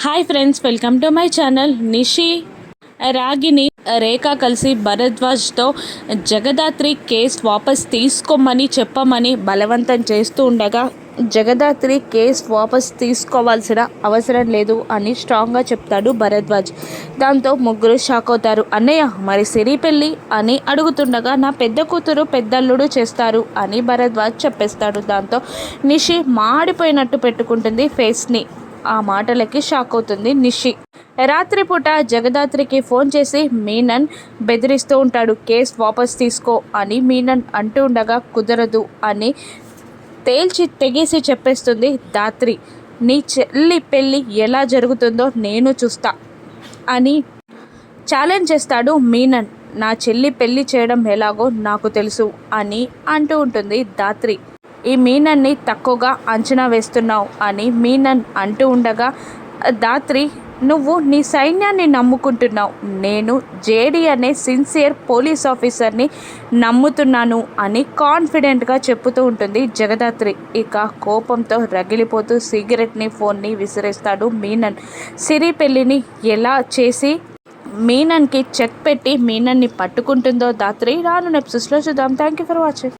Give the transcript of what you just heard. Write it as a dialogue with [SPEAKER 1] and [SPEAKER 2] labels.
[SPEAKER 1] Hi friends welcome to my channel Nishi Ragini Rekha కలిసి భరద్వాజ్తో Jagadhatri case వాపస్ తీసుకోమని చెప్పమని బలవంతం చేస్తూ ఉండగా జగదాత్రి కేస్ వాపస్ తీసుకోవాల్సిన అవసరం లేదు అని స్ట్రాంగ్గా చెప్తాడు భరద్వాజ్. దాంతో ముగ్గురు షాక్ అవుతారు. అన్నయ్య మరి సిరి పెళ్ళి? అని అడుగుతుండగా నా పెద్ద కూతురు పెద్దల్లుడు చేస్తారు అని భరద్వాజ్ చెప్పేస్తాడు. దాంతో నిషి మాడిపోయినట్టు పెట్టుకుంటుంది ఫేస్ని ఆ మాటలకి షాక్ అవుతుంది నిషి. రాత్రిపూట జగదాత్రికి ఫోన్ చేసి మీనన్ బెదిరిస్తూ ఉంటాడు కేస్ వాపస్ తీసుకో అని మీనన్ అంటూ ఉండగా కుదరదు అని తేల్చి తెగేసి చెప్పేస్తుంది దాత్రి. నీ చెల్లి పెళ్ళి ఎలా జరుగుతుందో నేను చూస్తా అని ఛాలెంజ్ చేస్తాడు మీనన్. నా చెల్లి పెళ్ళి చేయడం ఎలాగో నాకు తెలుసు అని అంటూ ఉంటుంది దాత్రి. ఈ మీనన్ని తక్కువగా అంచనా వేస్తున్నావు అని మీనన్ అంటూ ఉండగా దాత్రి నువ్వు నీ సైన్యాన్ని నమ్ముకుంటున్నావు. నేను జేడీ అనే సిన్సియర్ పోలీస్ ఆఫీసర్ని నమ్ముతున్నాను అని కాన్ఫిడెంట్గా చెప్పుతూ ఉంటుంది జగదాత్రి. ఇక కోపంతో రగిలిపోతూ సిగరెట్ని ఫోన్ని విసిరేస్తాడు మీనన్. సిరి పెళ్ళిని ఎలా చేసి మీనన్కి చెక్ పెట్టి మీనన్ని పట్టుకుంటుందో దాత్రి రాను నెప్సిస్లో చూద్దాం. Thank you for watching.